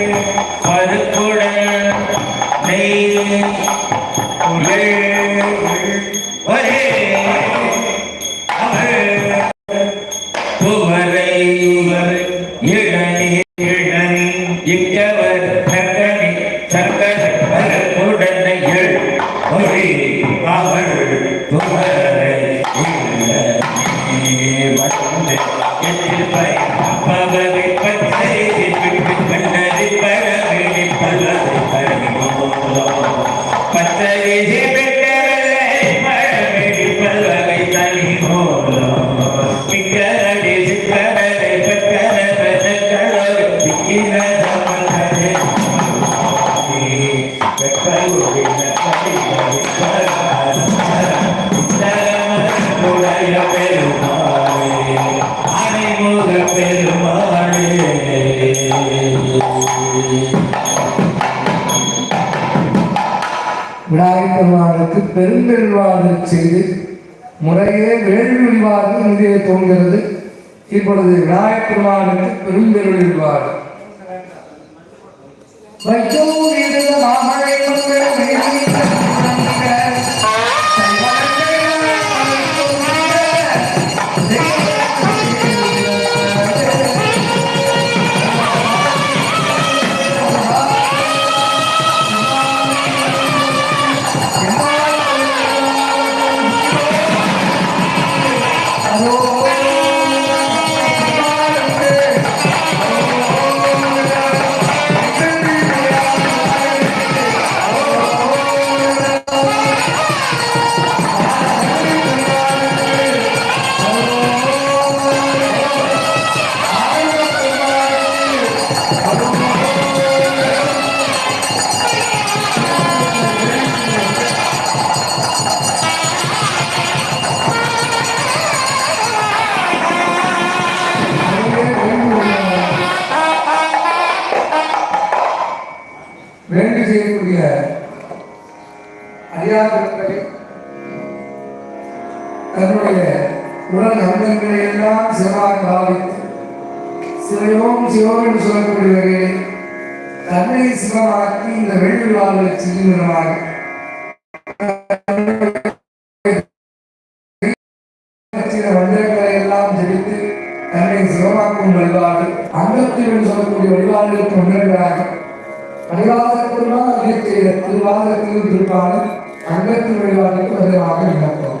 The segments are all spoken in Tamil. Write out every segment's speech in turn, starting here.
Amén. விநாயகர் பெருமானுக்கு பெருந்தெல்வாறு செய்து முறையே வேள்விவாறு இங்கே தோன்கிறது. இப்பொழுது விநாயகர் பெருமானுக்கு பெரும்பெருவாறு வைத்தோரிட மாமழை எல்லாம் பாவித்து சிவயோம் சிவம் என்று சொல்லக்கூடிய வகையில் தன்னை சிவமாக்கி இந்த வெள்ளி வாழ்வை செய்யுமாக வந்தங்களை எல்லாம் ஜெபித்து தன்னை சிவமாக்கும் வழிபாடு அங்கத்தில் என்று சொல்லக்கூடிய வழிபாடுகளுக்கு முன்னேறாக பரிவாதத்தினால் திருவாதத்திலும் திருப்பாலும் அங்கத்தின் வழிபாட்டுக்கு வருவாக விண்ணப்பம்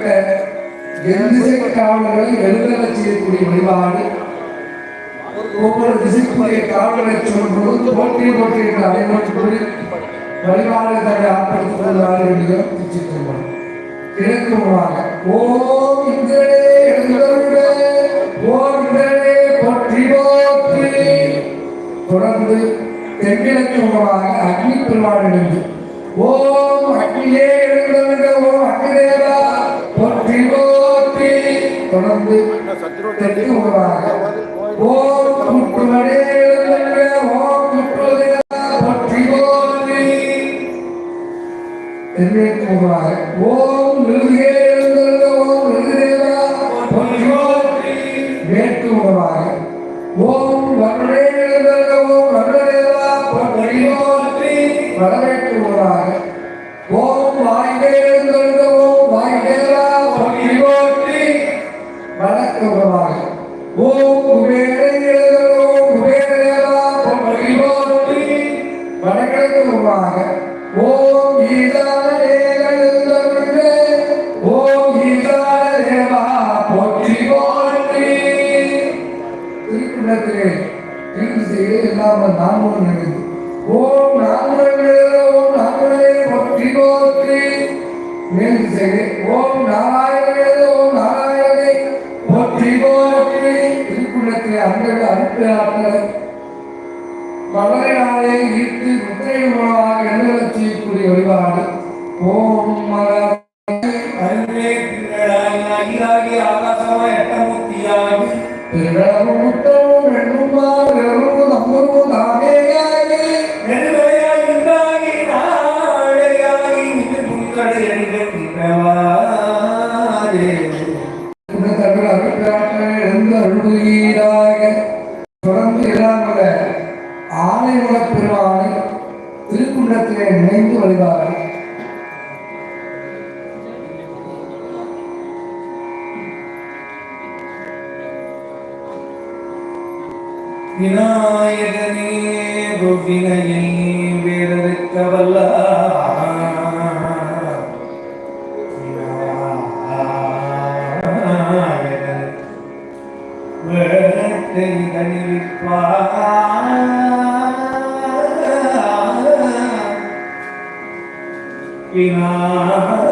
நியமிக்கப்பட்ட என் காவலர்களை எழுதல செய்யக்கூடிய வழிபாடு. ஒவ்வொரு திசைக்குரிய காவலரை சொல்லும்போது என்று வழிபாடு தன்னை ஆட்படுத்திக் என்று ஓம் இந்திரே ஓம் இந்திரே போற்றி போற்றி. தொடர்ந்து தென்கிழக்கு முகமாக அக்னி பெருமாளிலிருந்து ஓம் அக்னியே எழுந்தருள ஓம் அக்னிதேவா. போற்றி தொடர்ந்து தெற்கு முகமாக ஓம் எழுந்தருள ஓம் குட்டுதேவா போற்றி போற்றி. தென்மேற்கு முகமாக ஓம் நிருகே வடக்கு ஓம் குபேரே எழுந்தருள ஓம் குபேரதேவா போற்றி ஓம் ஓம் ஈதான தேவா போற்றி போற்றி செய்ய இல்லாமல் நாமும் நினைவு. ஓம் ஓம் போற்றி போற்றி மேல் ஓம் அகிலாகி ஆகாசமாய் எட்டமுத்தியாகி திருடமும் முட்டமும் வெண்ணுமாறு நம்மும் தானேயாகி நெடுவரையாய் உண்டாகி நாளையாகி நின்று புண்களை அணிகின்றவாறே இந்த தமிழ் அபிப்பிராயங்களை எழுந்து அருள்வீராக தொடர்ந்து இல்லாமல பெருமானை திருக்குன்றத்திலே நினைந்து வருவார்கள் விநாயகனே வினையை வேறறுக்க வல்ல வேறத்தை தனிப்பார்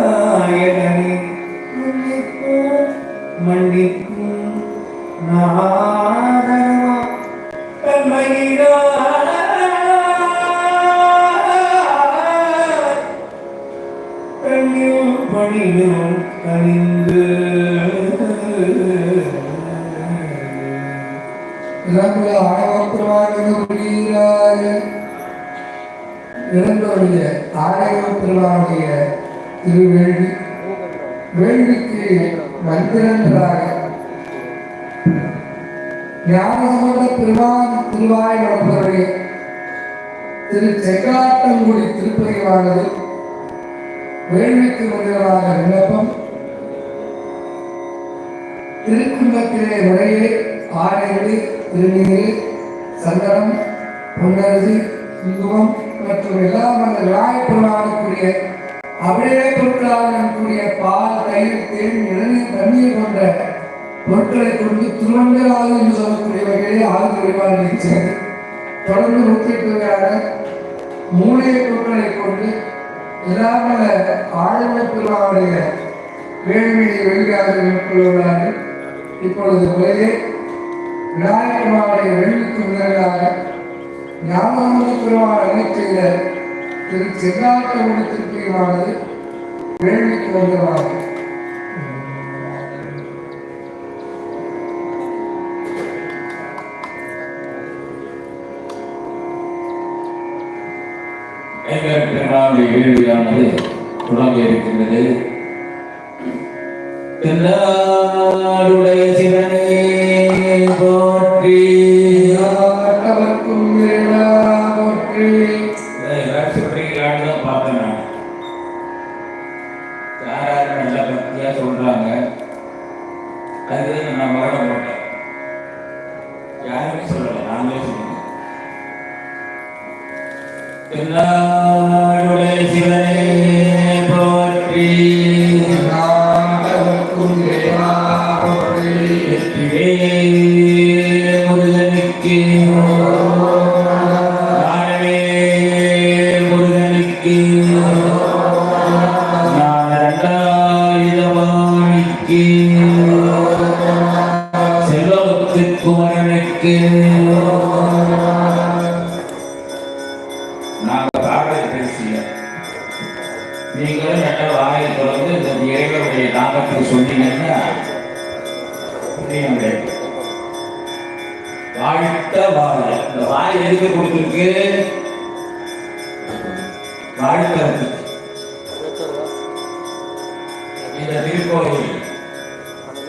விநாயகனே மன்னிக்கும் மன்னிக்கும் நாதனமா தன்மையினார் கண்ணில் பணியும் திருவேள்வி வேள்விக்கு மந்திரங்களாக ஞானசம்பந்த பெருமான் திருவாய் நடப்பவருடைய திரு செங்காட்டங்குடி திருப்பதிவானது வேள்விக்கு மந்திரமாக விண்ணப்பம் திருக்கும்பத்திலே முறையே ஆடைகள் திருநீர் சந்தனம் பொன்னரசி குங்குமம் மற்றும் எல்லாம் அந்த விநாயகப் பெருமானுக்குரிய அப்படியே பொருட்களாக கூடிய பால் தயிர் தேன் இளநீர் தண்ணீர் போன்ற ஒற்றை கொண்டு திருவண்ணாறு என்று சொல்லக்கூடிய வகையிலே ஆழ்ந்த வழிபாடு இருக்கிறது தொடர்ந்து நூற்றுக்கணக்கான மூளையை தொற்றை கொண்டு இல்லாமல் ஆழ்ந்த பெருமானுடைய வேள்வியை வெளியாக மேற்கொள்கிறார்கள். இப்பொழுது உலகே விநாயகருடைய வெள்ளிக்கு முதலாக ஞானமுக பெருமாள் அணை திரு செங்காட்டமுடி திருப்பியமானது வேள்விக்கு வந்தவாறு. எங்கள் பெருமாளுடைய வேள்வியானது தொடங்க இருக்கின்றது தென்னாடுடைய சிவனே Que la வாழ்த்த வாழ. இந்த வாய் எதுக்கு கொடுத்துருக்கு? வாழ்த்தறதுக்கு இந்த திருக்கோயில்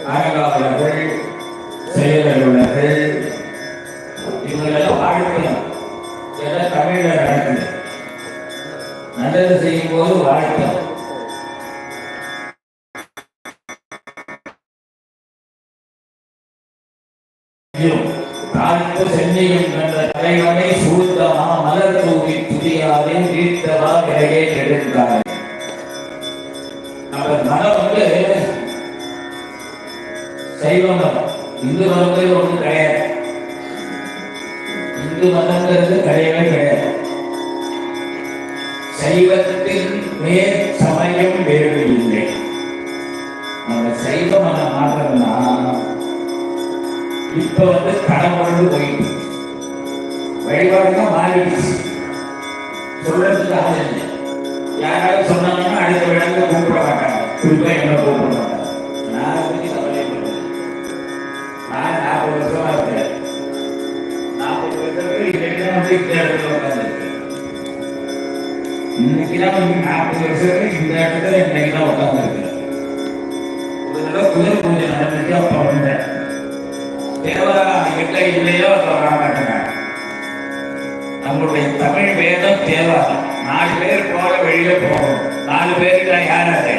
அரங்காவலர்கள் செயலர்கள் இவங்களெல்லாம் வாழ்க்கணும் இதெல்லாம் தமிழ்ல நடக்குது. நல்லது செய்யும் போது வாழ்க்கணும் தாழ்த்த சென்னையும் என்ற தலைவனை சூழ்ந்தமா மலர் சைவ மதம் இந்து மதங்கிறது ஒன்றும் கிடையாது. இந்து மதங்கிறது கிடையவே கிடையாது. சைவத்தின் மேல் சமயம் வேறு இல்லை சைவ மதமான இப்ப வந்து கடன் கடவுள்னு போயிட்டு. வழிபாடுதான் மாறிடுச்சு. சொல்றதுக்கு ஆள் இல்லை. யாராவது சொன்னாங்கன்னா அடுத்த விழாங்க கூப்பிட மாட்டாங்க. குறிப்பா என்ன கூப்பிட மாட்டாங்க. நான் வந்து பத்தி கவலைப்படுறேன் நான் நாற்பது வருஷமா இருக்கேன். நாற்பது வருஷத்துக்கு இன்னைக்கு தான் வந்து இந்த இடத்துல உட்காந்துருக்கேன் இன்னைக்கு தான் வந்து நாற்பது வருஷத்துக்கு இந்த இடத்துல இன்னைக்கு தான் உட்காந்துருக்கேன் ஒரு தடவை குதிரை பூஜை நடந்துட்டு அப்ப வந்தேன். தேவரா கிட்ட இல்லையோ சொல்றாங்க நம்மளுடைய தமிழ் வேதம் தேவாரம். நாலு பேர் போல வெளியில போகும் நாலு பேருக்கு நான் யார்? அது